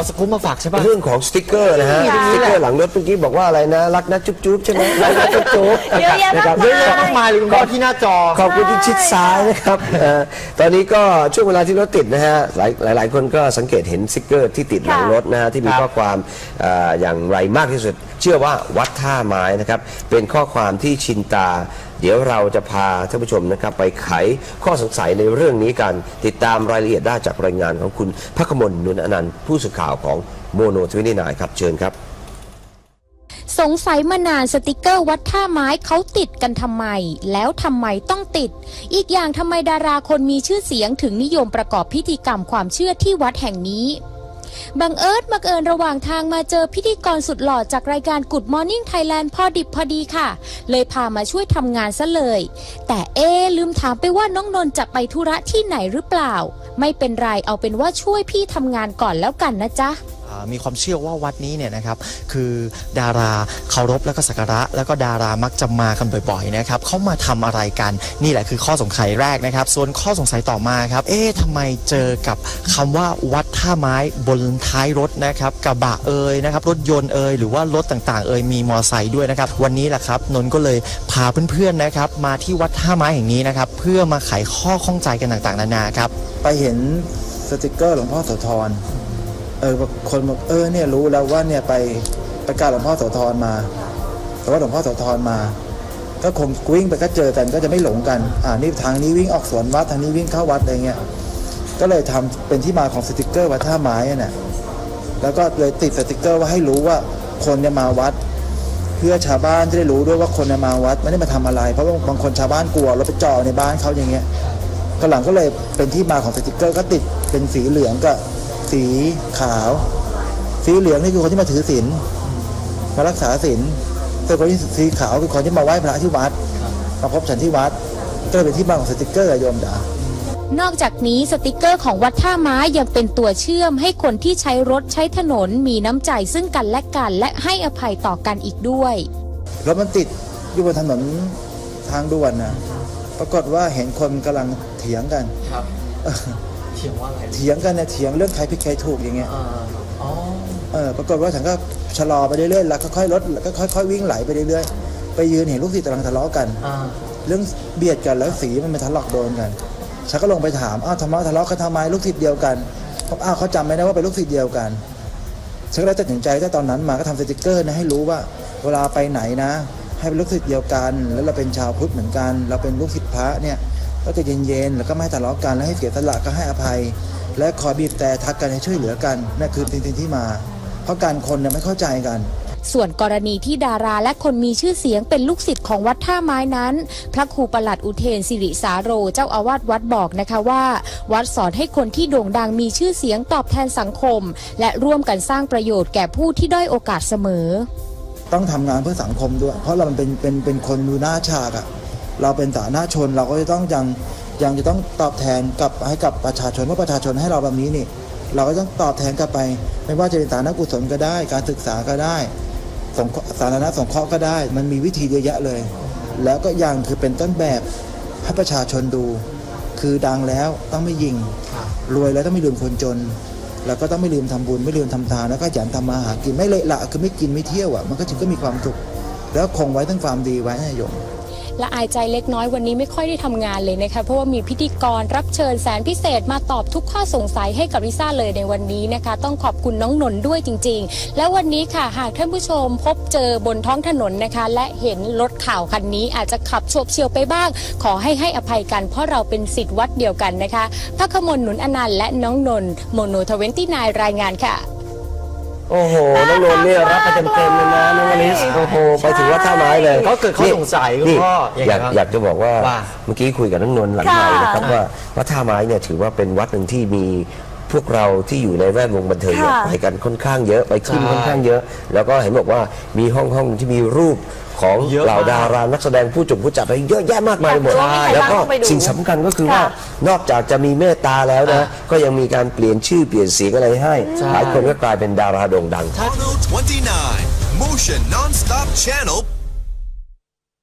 เอาสกู๊ปมาฝากใช่ปะเรื่องของสติกเกอร์นะฮะค่ะสติกเกอร์หลังรถเมื่อกี้บอกว่าอะไรนะ รักนะจุ๊บจุ๊บใช่ไหมรักนะจุ๊บจุ๊บเยอะแยะมากนะครับมาย เยอะแยะมากมายเลยคุณพ่อที่หน้าจอ ขอบคุณที่ชิดซ้ายนะครับเอ่อตอนนี้ก็ช่วงเวลาที่รถติดนะฮะ หลายหลายหลายคนก็สังเกตเห็นสติกเกอร์ที่ติดหลังรถนะฮะที่มีครับข้อความเอ่ออย่างไรมากที่สุด เชื่อว่าวัดท่าไม้นะครับ เป็นข้อความที่ชินตา เดี๋ยวเราจะพาท่านผู้ชมนะครับไปไขข้อสงสัยในเรื่องนี้กัน ติดตามรายละเอียดได้จากรายงานของคุณพักมลนุนอนันต์ผู้สื่อข่าวของโมโนทวินีนายครับเชิญครับสงสัยมานานสติกเกอร์วัดท่าไม้เขาติดกันทำไม แล้วทำไมต้องติด อีกอย่างทำไมดาราคนมีชื่อเสียงถึงนิยมประกอบพิธีกรรมความเชื่อที่วัดแห่งนี้ บังเอิญบังเอิญระหว่างทางมาเจอพิธีกรสุดหล่อจากรายการ Good Morning Thailand พอดิบพอดีค่ะ เลยพามาช่วยทำงานซะเลย แต่เอ๊ลืมถามไปว่าน้องนนท์จะไปธุระที่ไหนหรือเปล่า ไม่เป็นไรเอาเป็นว่าช่วยพี่ทำงานก่อนแล้วกันนะจ๊ะ มีความเชื่อว่าวัดนี้เนี่ยนะครับคือดาราเคารพแล้วก็สักการะ แล้วก็ดารามักจะมากันบ่อยๆนะครับเขามาทำอะไรกันนี่แหละคือข้อสงสัยแรกนะครับ ส่วนข้อสงสัยต่อมาครับ เอ๊ะทำไมเจอกับคำว่าวัดท่าไม้บนท้ายรถนะครับกระบะเอ่ยนะครับรถยนต์เอ่ยหรือว่ารถต่างๆ เอ่ยมีมอไซค์ด้วยนะครับ วันนี้แหละครับนนท์ก็เลยพาเพื่อนๆนะครับ มาที่วัดท่าไม้แห่งนี้นะครับ เพื่อมาไขข้อข้องใจกันต่างๆ นานาครับ ไปเห็นสติกเกอร์หลวงพ่อโสธร เออคนบอกเออเนี่ยรู้แล้วว่าเนี่ยไปไปกราบหลวงพ่อโสธรมา แต่ว่าหลวงพ่อโสธรมา ก็คงวิ่งไปก็เจอกันก็จะไม่หลงกัน อ่านี่ทางนี้วิ่งออกสวนวัดทางนี้วิ่งเข้าวัดอะไรเงี้ยก็เลยทำเป็นที่มาของสติกเกอร์วัดท่าไม้น่ะแล้วก็เลยติดสติกเกอร์ว่าให้รู้ว่าคนเนี่ยมาวัด เพื่อชาวบ้านจะได้รู้ด้วยว่าคนเนี่ยมาวัดไม่ได้มาทำอะไร เพราะว่าบางคนชาวบ้านกลัวรถไปจอในบ้านเขาอย่างเงี้ยก็หลังก็เลยเป็นที่มาของสติกเกอร์ก็ติดเป็นสีเหลืองกับ สีขาว สีเหลืองนี่คือคนที่มาถือศีลมารักษาศีลส่วนคนที่สีขาวคือคนที่มาไหว้พระที่วัดมาพบฉันที่วัด ก็เลยเป็นที่มาของสติกเกอร์อะโยมจ๋านอกจากนี้สติกเกอร์ของวัดท่าไม้ยังเป็นตัวเชื่อมให้คนที่ใช้รถใช้ถนนมีน้ำใจซึ่งกันและกันและให้อภัยต่อกันอีกด้วย รถมันติดอยู่บนถนนทางด่วนนะปรากฏว่าเห็นคนกำลังเถียงกันครับ เถียงว่าอะไรเถียงกันเนี่ยเถียงเรื่องใครผิดใครถูกอย่างเงี้ยอ๋อเออปรากฏว่าฉันก็ชะลอไปเรื่อยๆแล้วก็ค่อยๆลดแล้วก็ค่อยๆวิ่งไหลไปเรื่อยๆไปยืนเห็นลูกศิษย์กำลังทะเลาะกัน อ่าเรื่องเบียดกันแล้วสีมันมาทะเลาะโดนกันฉันก็ลงไปถามอ้าวทำไมทะเลาะกันทำไมลูกศิษย์เดียวกันบอกอ้าวเขาจำไม่ได้ว่าเป็นลูกศิษย์เดียวกันฉันก็เลยตัดสินใจตั้งแต่ตอนนั้นมาก็ทำสติกเกอร์นะให้รู้ว่า เวลาไปไหนนะ ให้เป็นลูกศิษย์เดียวกัน แล้วเราเป็นชาวพุทธเหมือนกัน เราเป็นลูกศิษย์พระเนี่ย ก็จะเย็นๆแล้วก็ไม่ให้ทะเลาะกันแล้วให้เสียสละก็ให้อภัย และคอยบีบแต่ทักกันให้ช่วยเหลือกันนั่นคือสิ่งที่มา เพราะการคนเนี่ยไม่เข้าใจกันส่วนกรณีที่ดาราและคนมีชื่อเสียงเป็นลูกศิษย์ของวัดท่าไม้นั้น พระครูประหลัดอุเทนสิริสาโรเจ้าอาวาสวัดบอกนะคะว่า วัดสอนให้คนที่โด่งดังมีชื่อเสียงตอบแทนสังคม และร่วมกันสร้างประโยชน์แก่ผู้ที่ด้อยโอกาสเสมอ ต้องทำงานเพื่อสังคมด้วย เพราะเรามันเป็นเป็นเป็นคนดูหน้าฉากอะ เราเป็นสาธารณชนเราก็จะต้องยังยังจะต้องตอบแทนกลับให้กับประชาชนว่าประชาชนให้เราแบบนี้นี่ เราก็ต้องตอบแทนกลับไป ไม่ว่าจะเป็นสาธารณกุศลก็ได้ การศึกษาก็ได้สงเคราะห์สาธารณสงเคราะห์ก็ได้ มันมีวิธีเยอะแยะเลย แล้วก็ยังคือเป็นต้นแบบให้ประชาชนดู คือดังแล้วต้องไม่ยิงรวยแล้วต้องไม่ลืมคนจน แล้วก็ต้องไม่ลืมทำบุญไม่ลืมทำทานแล้วก็หยันทำมาหากินไม่เละละคือไม่กินไม่เที่ยวอะมันก็ถึงก็มีความสุขแล้วคงไว้ทั้งความดีไว้นะโยม ละอายใจเล็กน้อยวันนี้ไม่ค่อยได้ทำงานเลยนะคะ เพราะว่ามีพิธีกรรับเชิญแสนพิเศษมาตอบทุกข้อสงสัยให้กับลิซ่าเลยในวันนี้นะคะ ต้องขอบคุณน้องนนท์ด้วยจริง ๆ และวันนี้ค่ะหากท่านผู้ชมพบเจอบนท้องถนนนะคะ และเห็นรถข่าวคันนี้อาจจะขับโฉบเฉี่ยวไปบ้าง ขอให้ให้อภัยกัน เพราะเราเป็นสิทธิ์วัดเดียวกันนะคะพระขมลหนุนอนันต์และน้องนนท์โมโนทเวนตี้นายรายงานค่ะ โอ้โห น้องนนท์เนี่ยรับไปเต็มๆเลยนะน้องอลิสโอ้โห ไปถึงวัดท่าไม้เลยก็เกิดข้อสงสัยคุณนี่พ่อออากยย่างไรครับอยากจะบอกว่าว่า เมื่อกี้คุยกับน้องนนท์หลังใหม่นะครับว่าวัดท่าไม้เนี่ยถือว่าเป็นวัดหนึ่งที่มีพวกเราที่อยู่ในแวดวงบันเทิงเนี่ยค่ะ ไปกันค่อนข้างเยอะไปขึ้นใช่ ค่อนข้างเยอะ แล้วก็เห็นบอกว่ามีห้องห้องที่มีรูป ของเยอะเหล่ามากดารานักแสดงผู้จบผู้จัดอะไรเยอะแยะมากมายไปหมดอยากรู้ว่ามีใครแล้วก็บ้างต้องไปดูสิ่งสำคัญก็คือว่าค่ะนอกจากจะมีเมตตาแล้วนะอะก็ยังมีการเปลี่ยนชื่อเปลี่ยนเสียงอะไรให้ใช่หลายคนก็กลายเป็นดาราโด่งดัง Mono 29, Motion Nonstop Channel